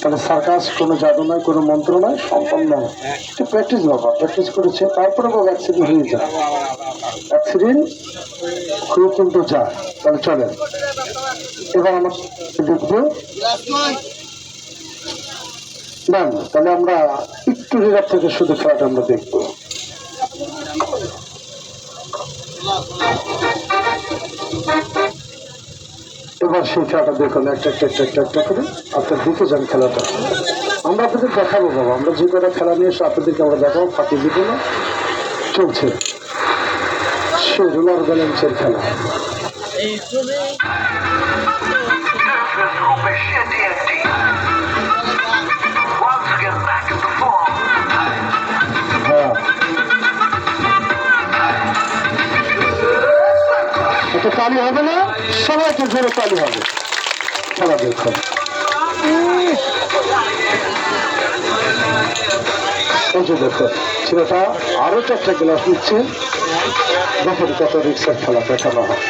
তাহলে সার্কাস কোনো জাদু নয় কোনো মন্ত্র নয় সম্পন্ন একটু প্র্যাকটিস বাবা প্র্যাকটিস করেছে তারপরে বাবা অ্যাক্সিডেন্ট হয়ে যায়। অ্যাক্সিডেন্ট হয়ে কিন্তু যায়। তাহলে চলেন। এবার আমরা দেখব। না না, তাহলে আমরা একটু হীরার থেকে শুধু খেলাটা আমরা দেখব। এবার সেই খেলাটা দেখুন, একটা একটা একটা একটা একটা করে আপনার দুটো যান খেলাটা আমরা আপনাদের দেখাবো বাবা, আমরা যে কটা খেলা নিয়ে এসে আপনাদেরকে আমরা দেখাবো ফাঁকি দিব না, চলছে। সে রোলার ব্যালেন্সের খেলা। এটা তালি হবে না, সবাইকে জোরে তালি হবে। দেখুন ছেলেটা আরও চারটা গ্লাস নিচ্ছে। দেখুন কত রিক্সার খেলা দেখানো হয়।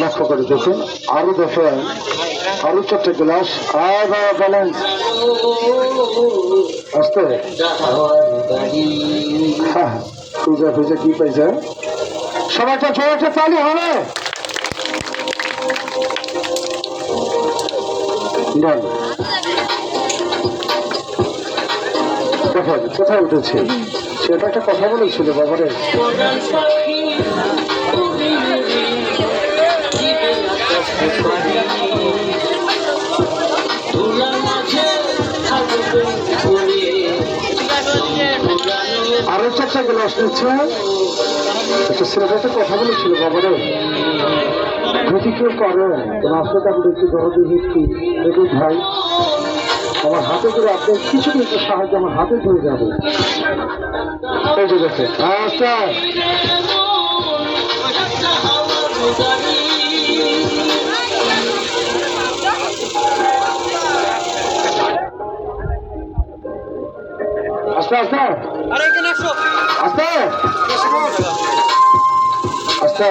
লক্ষ্য করে দেখুন, আরও দেখেন। আরও চারটে গ্লাস আর ব্যালেন্স আসতে খুঁজে খুঁজে কি পাইছে? সবাইটা জোরে তালি হবে। দেখেন কোথায় উঠেছে? সেটা একটা কথা বলেছিল, বাবারে। আরও চারটা গ্লাস নিচ্ছে একটা ছেলেটা একটা কথা বলেছিল বাবারে। যদি কেউ পারে রাস্তাটা আমি একটু দরদি ভিত্তি দেখুন ভাই। আমার হাতে করে আপনার কিছু কিছু সাহায্য আমার হাতে দিয়ে যাবে। এই যে দেখে আচ্ছা। আস্তে। আস্তে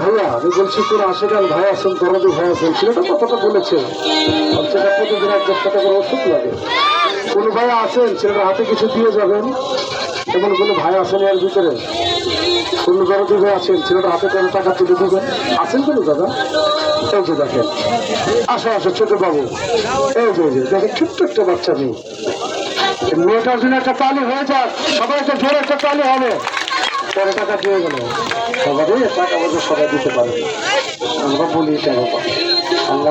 ভাইয়া, আমি বলছি তোর আশি গান ভাই আছেন দরদি ভাই আছেন ছেলেটা কথাটা বলেছে। সেটা প্রতিদিন এক দশ টাকা করে ওষুধ লাগে। কোনো ভাই আছেন ছেলেটার হাতে কিছু দিয়ে যাবেন। এমন কোনো ভাই আছেন এর ভিতরে। কোনো দরদি ভাই আছেন, ছেলেটা হাতে কোনো টাকা তুলে দিবেন আছেন কোনো দাদা? এই যে দেখেন, আসো আসো, ছোট বাবু। এই যে যে, দেখেন, ছোট্ট একটা বাচ্চা মেয়ে। মেয়েটার জন্য একটা তালি হয়ে যাক। সবাইকে জোরে একটা তালি হবে। পরে টাকা দিয়ে গেল। সবাই টাকা পয়সা সবাই দিতে পারে আমরা বলি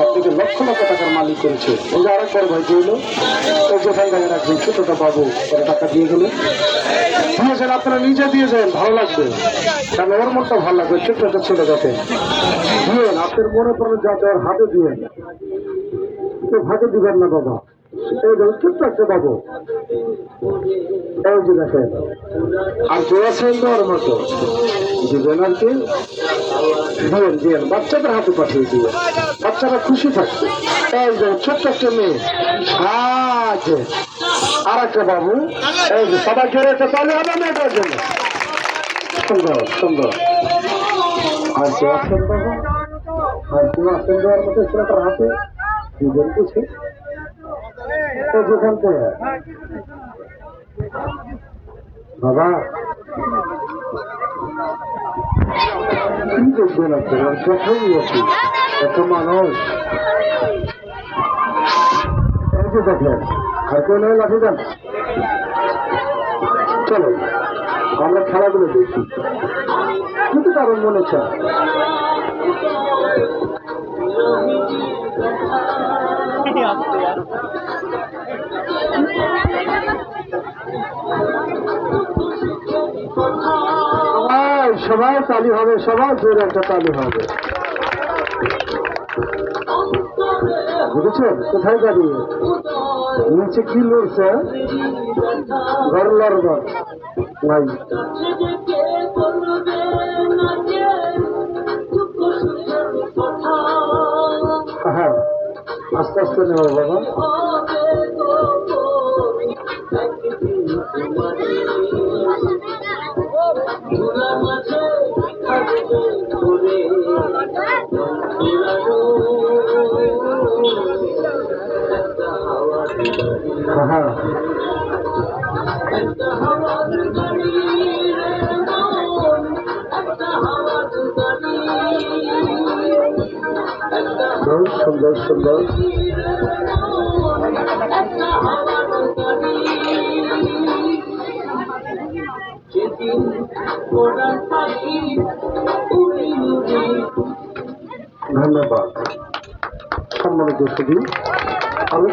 আপনাকে লক্ষ লক্ষ টাকার মালিক করেছে। ওই যে ভাই ওই যে ভাই একজন ছোটটা পরে টাকা দিয়ে গেলে। দিয়েছেন আপনারা নিজে দিয়ে যান, ভালো লাগবে। কারণ ওর মনটা ভালো লাগবে ছোট্ট যাতে। দিয়েন আপনার মনে পড়ে যাতে হাতে দিয়েন ভাগে দিবেন না, বাবা। আর মতো বাচ্চাদের হাতে পাঠিয়ে দিবেন বাচ্চারা খুশি থাকবে। এই ছোট্ট একটা মেয়ে। আছে আর একটা বাবু সবাই জোরে একটা তালি হবে মেয়েটার জন্য। সুন্দর সুন্দর। আর কেউ আছেন আর কেউ আছেন দেওয়ার মতো ছেলেটার হাতে। দিবেন কিছু তো যেখান থেকে বাবা। কি দেখবেন আপনার? যতই আছি এত মানুষ। দেখলেন, আর কেউ নয় লাঠি দেন। চলো, আমরা খেলাগুলো দেখি কিন্তু কারণ মনে চায় সবাই তালি হবে সবার জোরে একটা তালি হবে। বুঝেছেন? কোথায় দাঁড়িয়ে? নিচে কি লড়ছে? ঘর লড়বে। নাই হ্যাঁ আস্তে আস্তে নেব বাবা সুন্দর সুন্দর। ধন্যবাদ সম্মানিত সুদী আমি